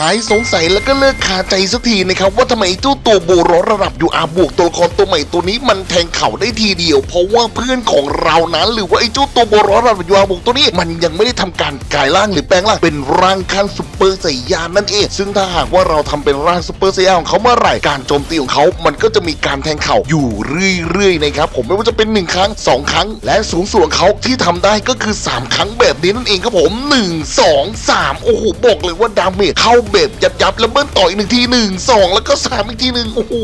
หายสงสัยแล้วก็เลิกคาใจสักทีนะครับว่าทำไมเจ้าตัวโบรระดับยูอาบวกตัวละครตัวใหม่ตัวนี้มันแทงเข่าได้ทีเดียว เพราะว่าเพื่อนของเรานั้นหรือว่าไอ้เจ้าตัวโบรระดับยูอาบวกตัวนี้มันยังไม่ได้ทำการกลายร่างหรือแปลงร่างเป็นร่างขั้นซุปเปอร์ไซยานนั่นเอง ซึ่งถ้าหากว่าเราทำเป็นร่างซุปเปอร์ไซยานของเขาเมื่อไหร่การโจมตีของเขา มันก็จะมีการแทงเข่าอยู่เรื่อยๆนะครับผมไม่ว่าจะเป็นหนึ่งครั้งสองครั้ง และสูงสุดของเขาที่ทำได้ก็คือสามครั้งแบบนี้นั่นเองครับผมหนึ่งสองสามโอ้โหบอกเลยว่าดาเมจเข้าแบบยับยับๆแล้วเบิ้ลต่ออีกหนึ่งทีหนึ่งสองแล้วก็สามอีกทีหนึ่งโอ้โห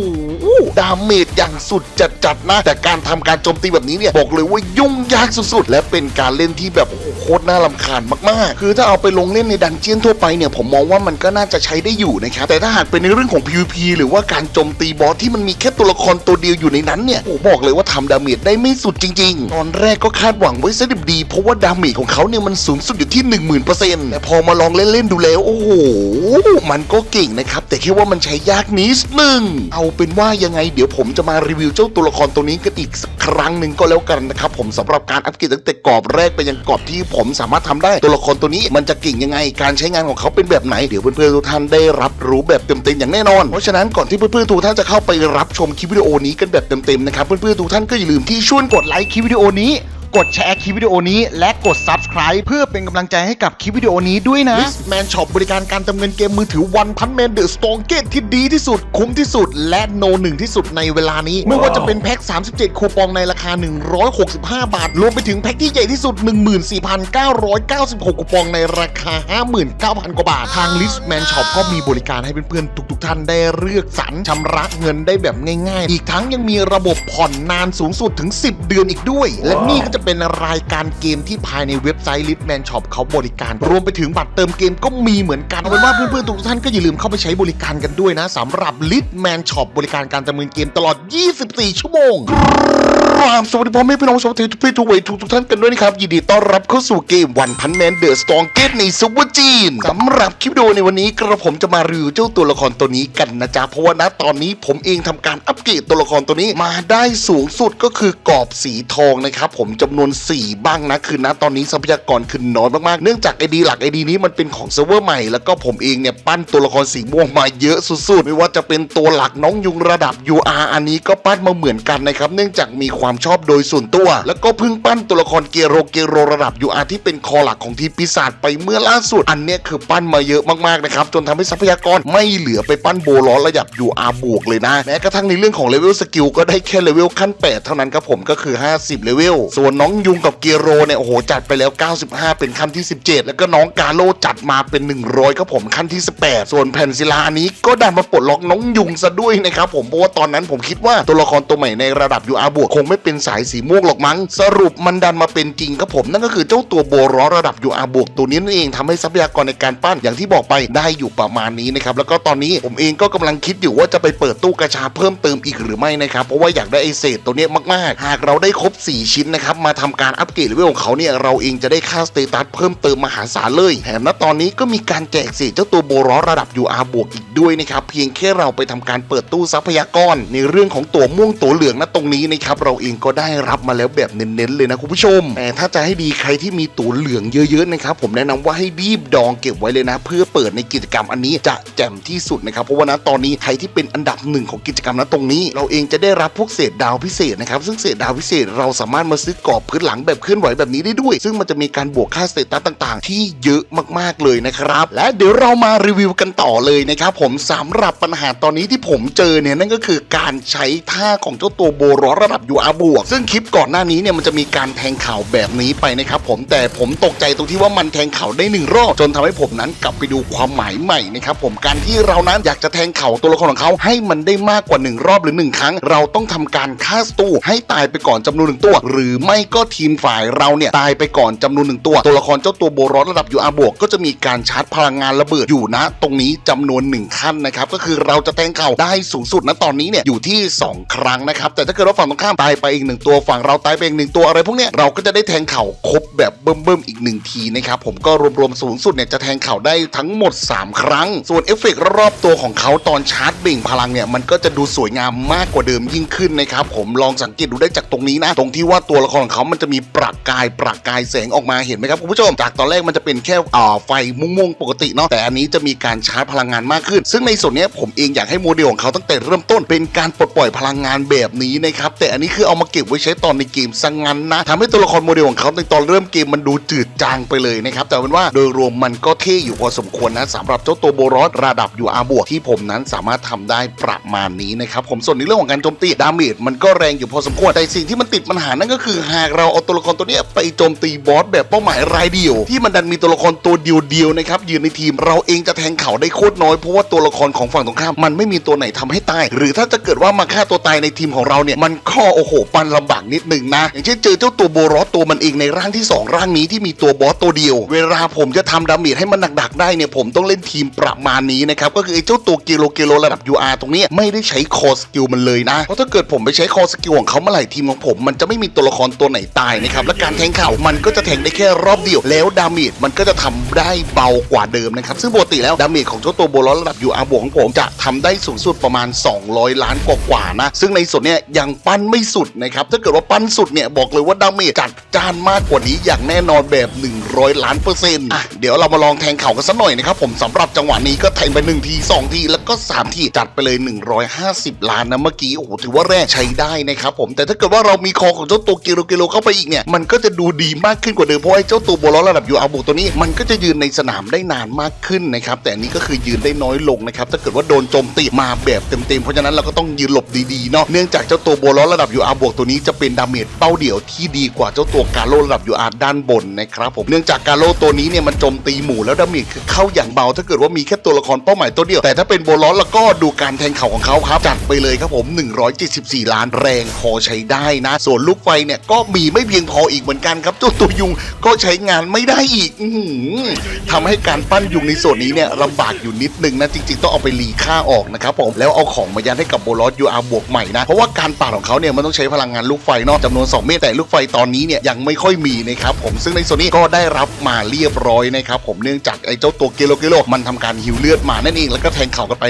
ดาเมจอย่างสุดจัดๆนะ แต่การทำการโจมตีแบบนี้เนี่ยบอกเลยว่ายุ่งยากสุดๆ และเป็นการเล่นที่แบบโคตรน่ารำคาญมากๆ คือถ้าเอาไปลงเล่นในดันเจียนทั่วไปเนี่ยผมมองว่ามันก็น่าจะใช้ได้อยู่นะครับแต่ถ้าหากเป็นในเรื่องของ PVP หรือว่าการโจมตีบอสที่มันมีแค่ตัวละครตัวเดียวอยู่ในนั้นเนี่ยโอ้บอกเลยว่าทำดาเมจได้ไม่สุดจริง ๆ ตอนแรกก็คาดหวังไว้ซะดิบดีเพราะว่าดาเมจของเขาเนี่ยมันสูงสุดอยู่ที่ 10,000%แต่พอมาลองเล่นๆดูแล้วโอ้โหมันก็เก่งนะครับ แต่แค่ว่ามันใช้ยากนิดนึง เอาเป็นว่ายังไงเดี๋ยวผมจะมารีวิวเจ้าตัวละครตัวนี้กันอีกสักครั้งหนึ่งก็แล้วกันนะครับผมสำหรับการอัปเกรดตั้งแต่กรอบแรกไปยังกรอบที่ผมสามารถทำได้ตัวละครตัวนี้มันจะเก่งยังไง การใช้งานของเขาเป็นแบบไหนเดี๋ยวเพื่อนๆทุกท่านได้รับรู้แบบเต็มๆอย่างแน่นอน เพราะฉะนั้นก่อนที่เพื่อนๆทุกท่านจะเข้าไปรับชมคลิปวิดีโอนี้กันแบบเต็มๆนะครับเพื่อนๆทุกท่านก็อย่าลืมที่ช่วยกดไลค์คลิปวิดีโอนี้ กดแชร์คลิปวิดีโอนี้ และกด subscribe เพื่อเป็นกำลังใจให้กับคลิปวิดีโอนี้ด้วยนะ Listman Shop บริการการเติมเงินเกมมือถือ One Punch Man The Strongest ที่ดีที่สุด คุ้มที่สุด และโนหนึ่งที่สุดในเวลานี้ ไม่ว่าจะเป็นแพ็ค 37 คูปองในราคา 165 บาท รวมไปถึงแพ็คที่ใหญ่ที่สุด 14,996 คูปองในราคา 59,000 กว่าบาท ทาง Listman Shop ก็มีบริการให้เพื่อนๆทุกๆ ท่านได้เลือกสรรชำระเงินได้แบบง่ายๆ อีกทั้งยังมีระบบผ่อนนานสูงสุดถึง 10 เดือนอีกด้วย และนี่ก็จะเป็นรายการเกมที่ภายในเว็บไซต์ Litman Shop เขาบริการ รวมไปถึงบัตรเติมเกมก็มีเหมือนกันเอาเป็นว่าเพื่อนๆทุกท่านก็อย่าลืมเข้าไปใช้บริการกันด้วยนะสำหรับ Litman Shop บริการการจำมเนินเกมตลอด 24 ชั่วโมง ครับสวัสดีพ่อแม่พี่น้องชาวไทยทุกเพศทุกวัยทุกทุกท่านกันด้วยนะครับ ยินดีต้อนรับเข้าสู่เกมวันพันแมนเดอะสตองเกตในซุปเปอร์จีนสำหรับคลิปวิดีโอในวันนี้กระผมจะมารีวิวเจ้าตัวละครตัวนี้กันนะจ๊ะเพราะว่าณตอนนี้ผมเองทำการอัปเกรดตัวละครตัวนี้มาได้สูงสุดก็คือกรอบสีทองนะครับผมจำนวน 4 บ้างนะคือณตอนนี้ทรัพยากรคือน้อยมากๆเนื่องจากไอดีหลักไอดีนี้มันเป็นของเซิร์ฟเวอร์ใหม่แล้วก็ผมเองเนี่ยปั้นตัวละครสีม่วงมาเยอะสุดๆไม่ว่าจะเป็นตัวหลักน้องยุงระดับ UR อันนี้ก็ปั้นมาเหมือนกันนะครับเนื่องจากมีความชอบโดยส่วนตัว แล้วก็เพิ่งปั้นตัวละครเกโรเกโรระดับ UR ที่เป็นคอหลักของทีมปีศาจไปเมื่อล่าสุด อันเนี้ยคือปั้นมาเยอะมากๆนะครับจนทำให้ทรัพยากรไม่เหลือไปปั้นโบล้อระดับ UR บวกเลยนะแม้กระทั่งในเรื่องของเลเวลสกิลก็ได้แค่เลเวลขั้น 8 เท่านั้นครับผมก็คือ 50เลเวลส่วนน้องยุงกับเกโรเนี่ยโอ้โหจัดไปแล้ว 95 เป็นขั้นที่ 17 แล้วก็น้องกาโลจัดมาเป็น 100ครับผมขั้นที่ 18 ส่วนแผ่นศิลาอันนี้ก็ดันมาปลดล็อกน้องยุงซะด้วยนะครับผมเพราะว่าตอนนั้นผมคิดว่าตัวละครตัวใหม่ในระดับ UR บวกคงไม่เป็นสายสีม่วงหรอกมั้ง สรุปมันดันมาเป็นจริงครับผม นั่นก็คือเจ้าตัวโบรอระดับ UR บวกตัวนี้นั่นเองทำให้ทรัพยากรในการปั้นอย่างที่บอกไปได้อยู่ประมาณนี้นะครับแล้วก็ตอนนี้ผมเองก็กำลังคิดอยู่ว่าจะไปเปิดตู้กระชาเพิ่มเติมอีกหรือไม่นะครับเพราะว่าอยากได้ไอเศษตัวนี้มากๆ หากเราได้ครบ 4 ชิ้นนะครับมาทำการอัปเกรดเลเวลของเขาเนี่ยเราเองจะได้ค่าสเตตัสเพิ่มเติมมหาศาลเลยแถมณตอนนี้ก็มีการแจกเศษเจ้าตัวโบรอระดับ UR บวกอีกด้วยนะครับเพียงแค่เราไปทำการเปิดตู้ทรัพยากรในเรื่องของตัวม่วงตัวเหลืองณตรงนี้นะครับเราเองก็ได้รับมาแล้วแบบเน้นๆเลยนะคุณผู้ชม แต่ถ้าจะให้ดีใครที่มีตัวเหลืองเยอะๆนะครับผมแนะนำว่าให้รีบดองเก็บไว้เลยนะ เพื่อเปิดในกิจกรรมอันนี้จะแจ่มที่สุดนะครับเพราะว่าณตอนนี้ใครที่เป็นอันดับหนึ่งของกิจกรรมณตรงนี้ เราเองจะได้รับพวกเศษดาวพิเศษนะครับซึ่งเศษดาวพิเศษเราสามารถมาซื้อกรอบพื้นหลังแบบเคลื่อนไหวแบบนี้ได้ด้วย ซึ่งมันจะมีการบวกค่าสเตตัสต่าง ๆ ที่เยอะมากๆเลยนะครับและเดี๋ยวเรามารีวิวกันต่อเลยนะครับผมสำหรับปัญหาตอนนี้ที่ผมเจอเนี่ยนั่นก็คือการใช้ท่าของเจ้าตัวโบรอระดับ UR บวก ซึ่งคลิปก่อนหน้านี้เนี่ยมันจะมีการแทงข่าวแบบนี้ไปนะครับผมแต่ผมตกใจตรงที่ว่ามันแทงเข่าได้หนึ่งรอบจนทำให้ผมนั้นกลับไปดูความหมายใหม่นะครับผมการที่เรานั้นอยากจะแทงเข่าตัวละครของเขาให้มันได้มากกว่าหนึ่งรอบหรือหนึ่งครั้ง เราต้องทำการฆ่าศัตรูให้ตายไปก่อนจำนวนหนึ่งตัว หรือไม่ก็ทีมฝ่ายเราเนี่ยตายไปก่อนจำนวนหนึ่งตัว ตัวละครเจ้าตัวโบรอสระดับ UR บวกก็จะมีการชาร์จพลังงานระเบิดอยู่นะ ตรงนี้จำนวนหนึ่งขั้นนะครับก็คือเราจะแทงเข่าได้สูงสุดนะตอนนี้เนี่ยอยู่ที่ 2 ครั้งนะครับแต่ถ้าเกิดว่าฝั่งตรงข้ามตายไปอีกหนึ่งตัวฝั่งเราตายไปอีกหนึ่งตัวอะไรพวกเนี้ยเราก็จะได้แทงเข่าครบแบบเบิ่มๆอีกหนึ่งทีนะครับผมก็รวมๆสูงสุดเนี่ยจะแทงเข่าได้ทั้งหมด 3 ครั้ง ส่วนเอฟเฟกตรอบตัวของเขาตอนชาร์จเบ่งพลังเนี่ยมันก็จะดูสวยงามมากกว่าเดิมยิ่งขึ้นนะครับผมลองสังเกตดูได้จากตรงนี้นะ ตรงที่ว่าตัวละครของเขามันจะมีประกายประกายแสงออกมาเห็นไหมครับคุณผู้ชม จากตอนแรกมันจะเป็นแค่อ่าไฟม่วงๆปกติเนาะแต่อันนี้จะมีการชาร์จพลังงานมากขึ้น ซึ่งในส่วนเนี้ยผมเองอยากให้โมเดลของเขาตั้งแต่เริ่มต้นเป็นการปลดปล่อยพลังงานแบบนี้นะครับแต่อันนี้คือเอามาเก็บไว้ใช้ตอนในเกมซะงงั้นนะทำให้ตัวละครโมเดลของเขาในตอนเริ่มเกมมันดูจืดจางไปเลยนะครับแต่เป็นว่าโดยรวมมันก็เท่อยู่พอสมควรนะสำหรับเจ้าตัวโบรอสระดับ UR บวกที่ผมนั้นสามารถทำได้ประมาณนี้นะครับผมส่วนในเรื่องของการโจมตีดาเมจมันก็แรงอยู่พอสมควรแต่สิ่งที่มันติดปัญหานั่นก็คือหากเราเอาตัวละครตัวนี้ไปโจมตีบอสแบบเป้าหมายรายเดียว ที่มันดันมีตัวละครตัวเดียวๆนะครับยืนในทีมเราเองจะแทงเขาได้โคตรน้อยเพราะว่าตัวละครของฝั่งตรงข้ามมันไม่มีตัวไหนทำให้ตาย หรือถ้าจะเกิดว่ามาฆ่าตัวตายในทีมของเราเนี่ยมันข้อโอ้โหปันลำบากนิดหนึ่งนะ อย่างเช่นเจอเจ้าตัวโบรอสตัวมันเองในร่างที่สองร่างนี้ที่มีตัวบอสตัวเดียว เวลาผมจะทำดาเมจให้มันหนักๆได้เนี่ยผมต้องเล่นทีมประมาณนี้นะครับก็คือไอ้เจ้าตัวกิโลกิโลระดับ UR ตรงนี้ไม่ได้ใช้คอสกิลมันเลยนะ เพราะถ้าเกิดผมไปใช้คอสกิลของเขาเมื่อไหร่ทีมของผม มันจะไม่มีตัวละครตัวไหนตายนะครับและการแทงเข่ามันก็จะแทงได้แค่รอบเดียว แล้วดาเมจมันก็จะทำได้เบากว่าเดิมนะครับซึ่งปกติแล้วดาเมจของเจ้าตัวโบลอสระดับ UR บวกของผมจะทำได้สูงสุดประมาณ 200 ล้านกว่าๆนะซึ่งในส่วนเนี้ยยังปั้นไม่สุดนะครับ ถ้าเกิดว่าปั้นสุดเนี่ยบอกเลยว่าดาเมจจัดจ้านมากกว่านี้อย่างแน่นอนแบบ 100 ล้านเปอร์เซ็นต์อะเดี๋ยวเรามาลองแทงเข่ากันสักหน่อยนะครับผมสำหรับจังหวะนี้ก็แทงไป 1 ที 2 ที แล้วก็ 3 ทีจัดไปเลย 150 ล้านนะเมื่อกี้โอ้โหถือว่าแรงใช้ได้นะครับผมแต่ถ้าเกิดว่าเรามีคอของเจ้าตัวกิโลกิโลเข้าไปอีกเนี่ยมันก็จะดูดีมากขึ้นกว่าเดิมเพราะไอ้เจ้าตัวโบลอสระดับยูอาบุตัวนี้มันก็จะยืนในสนามได้นานมากขึ้นนะครับแต่อันนี้ก็คือยืนได้น้อยลงนะครับถ้าเกิดว่าโดนโจมตีมาแบบเต็มๆเพราะฉะนั้นเราก็ต้องยืนหลบดีๆเนาะเนื่องจากเจ้าตัวโบลอสระดับ UR บวกตัวนี้จะเป็นดาเมจเป้าเดี่ยวที่ดีกว่าเจ้าตัวกาโลระดับ UR ด้านบนนะครับผมเนื่องจากกาโลตัวนี้เนี่ยมันโจมตีหมู่แล้วดาเมจคือเข้าอย่างเบา ถ้าเกิดว่ามีแค่ตัวละครเป้าหมายตัวเดียว แต่ถ้าเป็นโบลอสแล้วก็ดูการแทงเข่าของเขาครับ จัดไปเลยครับผม 174 ล้านแรงพอใช้ได้นะ ส่วนลูกไฟเนี่ยก็มีไม่เพียงพออีกเหมือนกันครับเจ้าตัวยุงก็ใช้งานไม่ได้อีกอื้อหือทำให้การปั้นยุงในส่วนนี้เนี่ยลำบากอยู่นิดนึงนะจริง ๆ ต้องเอาไปรีค่าออกนะครับผมแล้วเอาของมายัดให้กับโบลอส UR บวกใหม่นะเพราะว่าการปาดของเขาเนี่ยมันต้องใช้้พลังงานลูกไฟเนอกจำนวน 2 เมตรแต่ลูกไฟตอนนี้เนี่ยยังไม่ค่อยมีนะครับผมซึ่งในส่วนนี้ก็ได้รับมาเรียบร้อยนะครับผมเนื่องจากไอ้เจ้าตัวเกโลเกโลมันทำการฮิวเลือดมานั่นเองแล้วก็แทงเข่ากันไป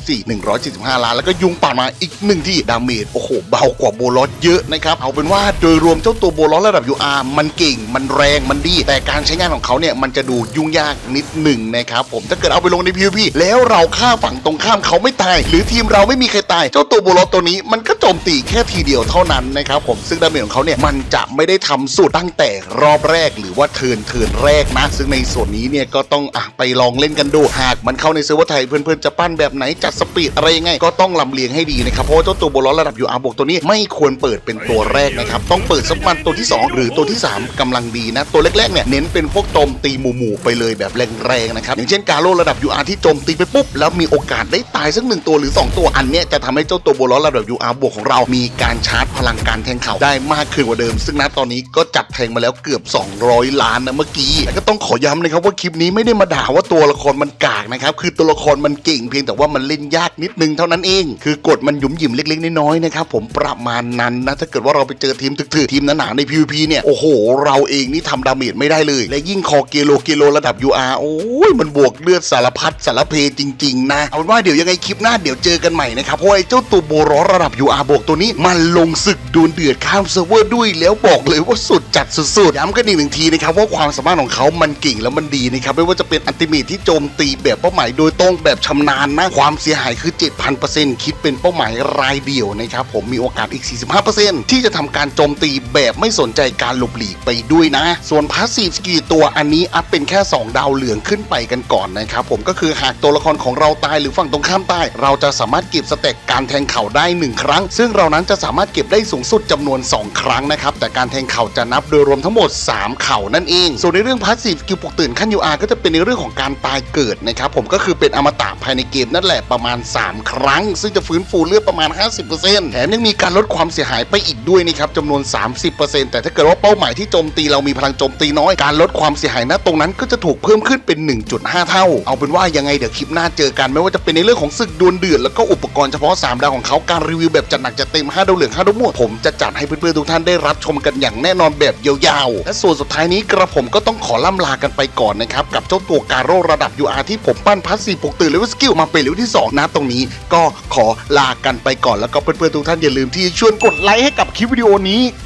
174 175 ล้านแล้วก็ยุงปามาอีกหนึ่งที่ดาเมจโอ้โหเบากว่าโบลอสเยอะนะครับเอาเป็นว่าโดยรวมเจ้าตัวโบลอสระดับ UR มันเก่งมันแรงมันดี แต่การใช้งานของเขาเนี่ยมันจะดูยุ่งยากนิดหนึ่งนะครับผมถ้าเกิดเอาไปลงใน PVP แล้วเราฆ่าฝั่งตรงข้ามเขาไม่ตาย หรือทีมเราไม่มีใครตายเจ้าตัวโบลอสตัวนี้มันก็โจมตีแค่ทีเดียวเท่านั้นนะครับผมซึ่งดาเมจของเขาเนี่ยมันจะไม่ได้ทำสุดตั้งแต่รอบแรกหรือว่าเทินเทินแรกนะ ซึ่งในส่วนนี้เนี่ยก็ต้องอะไปลองเล่นกันดู หากมันเข้าในเซิร์ฟเวอร์ไทยเพื่อนๆจะปั้นแบบไหนจัดสปีดอะไรยังไง ก็ต้องลำเลียงให้ดีนะครับเพราะเจ้าตัวบอสระดับ UR บวกตัวนี้ไม่ควรเปิดเป็นตัวแรกนะครับต้องเปิดสักประมันตัวที่ 2 หรือตัวที่ 3กำลังดีนะ ตัวแรกๆเนี่ยเน้นเป็นพวกโจมตีหมู่ๆไปเลยแบบแรงๆนะครับอย่างเช่นกาโลระดับ UR ที่โจมตีไปปุ๊บแล้วมีโอกาสได้ตายสักหนึ่งตัวหรือ 2 ตัวอันเนี้ยจะทำให้เจ้าตัวบอสระดับ UR บวกของเรามีการชาร์จพลังการแทงเข่าได้มากขึ้นกว่าเดิม ซึ่งณตอนนี้ก็จัดแทงมาแล้วเกือบ 200 ล้านนะเมื่อกี้แล้วก็ต้องขอย้ำนะครับว่าคลิปนี้ไม่ได้มาด่าว่าตัวละครมันกากนะครับคือตัวละครมันเก่งเพียงแต่ว่ามันเล่นยากนิดนึงเท่านั้นเอง คือกดมันหยุมหยิมเล็กๆน้อยๆนะครับผมประมาณนั้นนะถ้าเกิดว่าเราไปเจอทีมถึกๆทีมหนาๆใน PVP เนี่ยโอ้โห เราเองนี่ทำดาเมจไม่ได้เลย และยิ่งคอเกโลเกโลระดับ UR โอ้ยมันบวกเลือดสารพัดสารเพจริง ๆ นะเอาเป็นว่าเดี๋ยวยังไงคลิปหน้าเดี๋ยวเจอกันใหม่นะครับเพราะไอ้เจ้าตัวโบรอระดับ UR บวกตัวนี้มันลงศึกดวลเดือดข้ามเซิร์ฟเวอร์ด้วย แล้วบอกเลยว่าสุดจัดสุดๆย้ำกันอีกหนึ่งทีนะครับว่าความสามารถของเขามันเก่งแล้วมันดีนะครับไม่ว่าจะเป็นอันติเมทที่โจมตีแบบเป้าหมายโดยตรงแบบชำนาญนะความเสียหายคือ 7,000%คิดเป็นเป้าหมายรายเดียวนะครับผมมีโอกาสอีก 45%ที่จะทำการโจมตีแบบไม่สนใจการหลบหลีกไปด้วยนะ ส่วนพาสซีฟสกิลตัวอันนี้อัพเป็นแค่ 2 ดาวเหลืองขึ้นไปกันก่อนนะครับผมก็คือหากตัวละครของเราตายหรือฝั่งตรงข้ามตาย เราจะสามารถเก็บสเต็กการแทงเข่าได้ 1 ครั้ง ซึ่งเรานั้นจะสามารถเก็บได้สูงสุดจำนวน 2 ครั้งนะครับ แต่การแทงเข่าจะนับโดยรวมทั้งหมด 3 เข่านั่นเอง ส่วนในเรื่องพาสซีฟสกิลปลุกตื่นขั้น UR ก็จะเป็นในเรื่องของการตายเกิดนะครับผมก็คือเป็นอมตะภายในเกมนั่นแหละประมาณ 3 ครั้ง ซึ่งจะฟื้นฟูเลือดประมาณ 50%แถมยังมีการลดความเสียหายไปอีกด้วยนะครับจำนวน 30%แต่ถ้าเกิดว่าเป้าหมายที่โจมตีเรามีพลังโจมตีน้อยการลดความเสียหายณตรงนั้นก็จะถูกเพิ่มขึ้นเป็น 1.5 เท่า เอาเป็นว่ายังไงเดี๋ยวคลิปหน้าเจอกันไม่ว่าจะเป็นในเรื่องของศึกดวลเดือดแล้วก็อุปกรณ์เฉพาะ3ดาวของเขาการรีวิวแบบจัดหนักจัดเต็ม5ดาวเหลือง5ทั้งหมดผมจะจัดให้เพื่อนๆทุกท่านได้รับชมกันอย่างแน่นอนแบบยาวๆ และส่วนสุดท้ายนี้กระผมก็ต้องขอล่ำลากันไปก่อนนะครับ กับเจ้าตัวการโร่ระดับ UR ที่ผมปั้นพัสสีปกตื่นเลเวลสกิลมาเป็นเลเวลที่ 2 นะตรงนี้ ก็ขอลากันไปก่อนแล้วก็เพื่อนๆทุกท่านอย่าลืมที่ชวนกดไลค์ให้กับคลิปวิดีโอนี้